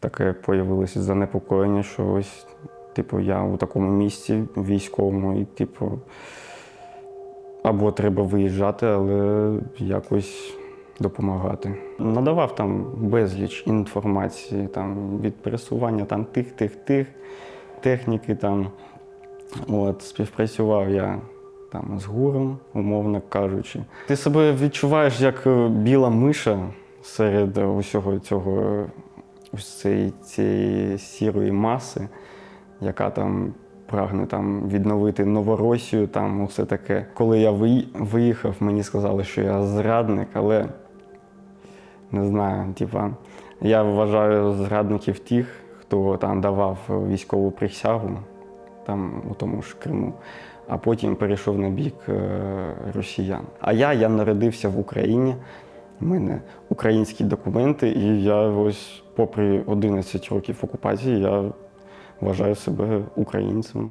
Таке появилося занепокоєння, що ось, типу, я у такому місці військовому, і, типу, або треба виїжджати, але якось допомагати. Надавав там безліч інформації там, від пересування там, тих, тих, тих, техніки. Там. От, співпрацював я там, з гуром, умовно кажучи. Ти себе відчуваєш як е, біла миша серед усього цього, ось цієї, цієї сірої маси, яка там прагне там, відновити Новоросію, там усе таке. Коли я виїхав, мені сказали, що я зрадник, але не знаю, типа, я вважаю зрадників тих, хто там давав військову присягу там у тому ж Криму, а потім перейшов на бік е, росіян. А я, я народився в Україні. У мене українські документи, і я ось, попри 11 років окупації, я вважаю себе українцем.